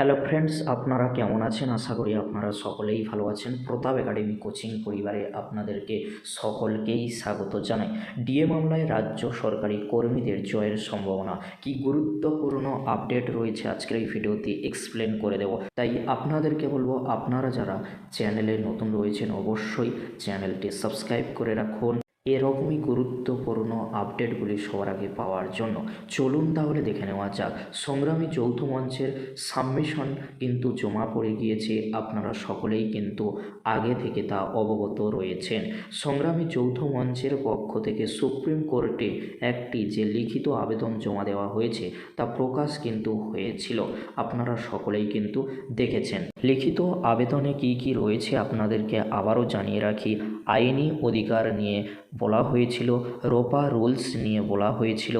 Hello friends আপনারা কেমন আছেন? আশা করি আপনারা সকলেই ভালো আছেন। প্রতাপ একাডেমি কোচিং পরিবারে আপনাদেরকে সকলকেই স্বাগত জানাই। ডিএ মামলায় রাজ্য সরকারি কর্মীদের জয়ের সম্ভাবনা। কি গুরুত্বপূর্ণ আপডেট রয়েছে আজকের এই ভিডিওতে এক্সপ্লেন করে দেব। তাই আপনাদেরকে বলব, আপনারা যারা চ্যানেলে নতুন রয়েছেন, অবশ্যই চ্যানেলটি সাবস্ক্রাইব করে রাখুন। এরকমই গুরুত্বপূর্ণ আপডেটগুলি সবার আগে পাওয়ার জন্য। চলুন তাহলে দেখে নেওয়া যাক। সংগ্রামী যৌথ মঞ্চের সাবমিশন কিন্তু জমা পড়ে গিয়েছে। আপনারা সকলেই কিন্তু আগে থেকে তা অবগত রয়েছেন। সংগ্রামী যৌথ মঞ্চের পক্ষ থেকে সুপ্রিম কোর্টে একটি যে লিখিত আবেদন জমা দেওয়া হয়েছে, তা প্রকাশ কিন্তু হয়েছিল। আপনারা সকলেই কিন্তু দেখেছেন। লিখিত আবেদনে কি কি রয়েছে আপনাদেরকে আবারও জানিয়ে রাখি। আইনি অধিকার নিয়ে বলা হয়েছিল, রোপা রুলস নিয়ে বলা হয়েছিল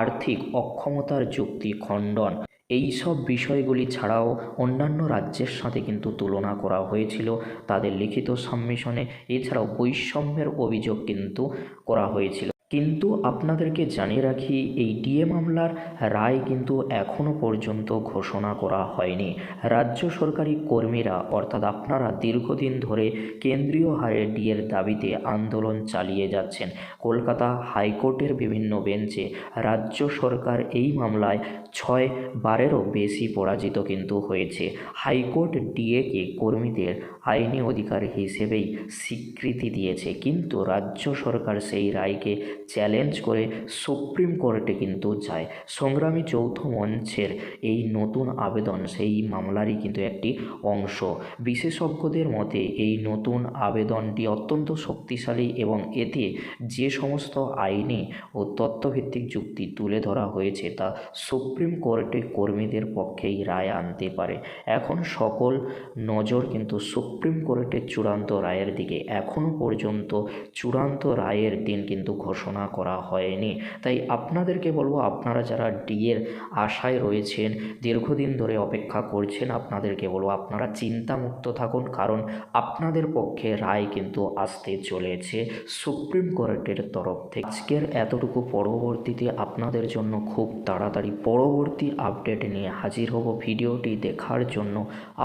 আর্থিক অক্ষমতার যুক্তি খণ্ডন। এই সব বিষয়গুলি ছাড়াও অন্যান্য রাজ্যের সাথে কিন্তু তুলনা করা হয়েছিল। তাদের লিখিত সাবমিশনে, এছাড়াও বৈষম্যের অভিযোগ কিন্তু করা হয়েছিল। কিন্তু আপনাদেরকে জানিয়ে রাখি, এই ডিএ মামলার রায় কিন্তু এখনও পর্যন্ত ঘোষণা করা হয়নি। রাজ্য সরকারি কর্মীরা, অর্থাৎ আপনারা দীর্ঘদিন ধরে কেন্দ্রীয় হারে ডিএর দাবিতে আন্দোলন চালিয়ে যাচ্ছেন। কলকাতা হাইকোর্টের বিভিন্ন বেঞ্চে রাজ্য সরকার এই মামলায় ছয় বারেরও বেশি পরাজিত কিন্তু হয়েছে। হাইকোর্ট ডিএকে কর্মীদের আইনি অধিকার হিসেবেই স্বীকৃতি দিয়েছে, কিন্তু রাজ্য সরকার সেই রায়কে চ্যালেঞ্জ করে সুপ্রিম কোর্টে কিন্তু যায়। সংগ্রামী যৌথ মঞ্চের এই নতুন আবেদন, সেই মামলারই কিন্তু একটি অংশ। বিশেষজ্ঞদের মতে, এই নতুন আবেদনটি অত্যন্ত শক্তিশালী এবং এতে যে সমস্ত আইনি ও তথ্যভিত্তিক যুক্তি তুলে ধরা হয়েছে, তা সুপ্রিম কোর্টে কর্মীদের পক্ষেই রায় আনতে পারে। এখন সকল নজর কিন্তু সুপ্রিম কোর্টের চূড়ান্ত রায়ের দিকে। এখনও পর্যন্ত চূড়ান্ত রায়ের দিন কিন্তু ঘোষণা করা হয়নি। তাই আপনাদেরকে বলব, আপনারা যারা ডিএর আশায় রয়েছেন, দীর্ঘদিন ধরে অপেক্ষা করছেন, আপনাদেরকে বলব, আপনারা চিন্তামুক্ত থাকুন, কারণ আপনাদের পক্ষে রায় কিন্তু আসতে চলেছে সুপ্রিম কোর্টের তরফ থেকে। আজকের এতটুকু পরবর্তীতে আপনাদের জন্য খুব তাড়াতাড়ি পরবর্তী আপডেট নিয়ে হাজির হব ভিডিওটি দেখার জন্য।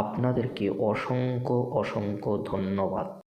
আপনাদেরকে অসংখ্য অসংখ্য ধন্যবাদ।